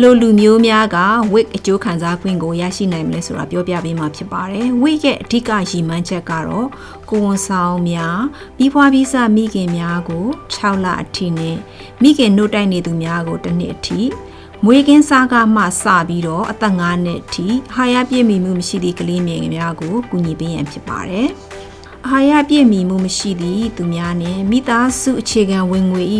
လိုလူမျိုးများက wig အကျိုးခံစား권ကိုရရှိနိုင်မလဲဆိုတာပြောပြပေးမှာဖြစ်ပါတယ်။ wig ရဲ့အဓိကရည်မှန်းချက်ကတော့ကိုယ်ဝန်ဆောင်များပြီးဖွားပြီးစမိခင်များကို6လအထိနဲ့မိခင်နှုတ်တိုက်နေသူများကိုတစ်နှစ်အထိမွေးကင်းစားကမှစပြီးတော့အသက်9နှစ်အထိဟာရပြည့်မီမှုမရှိသည့်ကလေးငယ်များကိုကူညီပေးရန်ဖြစ်ပါတယ်။ အာဟာရပြည့်မီမှုမရှိသည့်သူများနဲ့မိသားစုအခြေခံဝင်ငွေ၏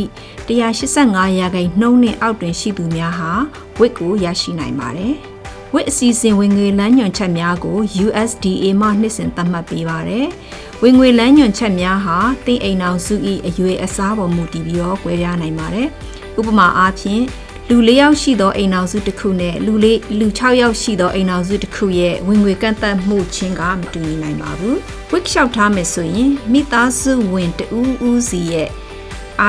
185ရာခိုင်နှုန်းနဲ့အောက်တွင်ရှိသူများဟာဝစ်ကိုရရှိနိုင်ပါတယ်။ဝစ်အစီအစဉ်ဝင်ငွေလမ်းညွှန်ချက်များကို USDA မှနှစ်စဉ်သတ်မှတ်ပေးပါတယ်။ဝင်ငွေလမ်းညွှန်ချက်များဟာတင်အိမ်အောင်စု၏အရွယ်အစားပေါ်မူတည်ပြီးတော့꿰ပြားနိုင်ပါတယ်။ဥပမာအားဖြင့် လူ၄ယောက်ရှိသောအိမ်အောင်စုတစ်ခုနဲ့လူလေးလူ6ယောက်ရှိသောအိမ်အောင်စုတစ်ခုရဲ့ဝင်ငွေကန့်သတ်မှုချင်းကမတူညီနိုင်ပါဘူး။ week လျှောက်ထားမယ်ဆိုရင်မိသားစုဝင်တဦးဦးစီရဲ့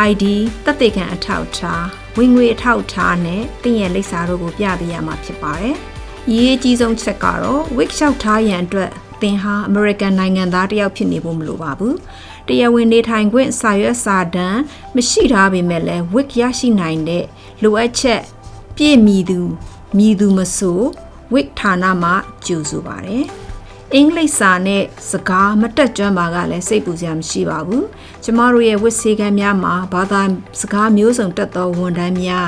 ID တက်တေခံအထောက်ထားဝင်ငွေအထောက်ထားနဲ့တင်ရဲ့လိပ်စာတို့ကိုပြပေးရမှာဖြစ်ပါတယ်။အရေးကြီးဆုံးချက်ကတော့ week လျှောက်ထားရန်အတွက် သင်ဟာ American နိုင်ငံသားတစ်ယောက်ဖြစ်နေဖို့မလိုပါဘူး။တရားဝင်နေထိုင်ခွင့်စာရွက်စာတမ်းမရှိထားပေမဲ့လည်း week ရရှိနိုင်တဲ့လိုအပ်ချက်ပြည့်မီသူမည်သူမဆို week ဌာနမှာကြိုဆိုပါတယ်။အင်္ဂလိပ်စာနဲ့စကားမတက်ကြွပါကလည်းစိတ်ပူစရာမရှိပါဘူး။ကျမတို့ရဲ့ဝစ်ဆေးကမ်းများမှာဘာသာစကားမျိုးစုံတက်သောဝန်ထမ်းများ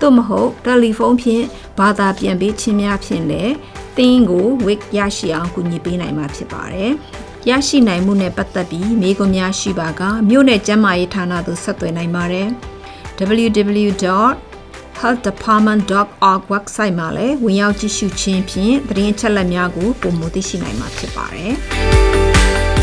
သို့မဟုတ်တယ်လီဖုန်းဖြင့်ဘာသာပြန်ပေးခြင်းများဖြင့်လည်း တင်းကို wig ရရှိအောင်ကူညီပေးနိုင်မှာဖြစ်ပါတယ်။ရရှိနိုင်မှုနဲ့ပတ်သက်ပြီးမေးခွန်းများရှိပါကမြို့နယ်ကျန်းမာရေးဌာနသို့ဆက်သွယ်နိုင်ပါတယ်။ www.healthdepartment.org website မှာလည်းဝင်ရောက်ကြည့်ရှုခြင်းဖြင့်သတင်းအချက်အလက်များကိုပုံမသိရှိနိုင်မှာဖြစ်ပါတယ်။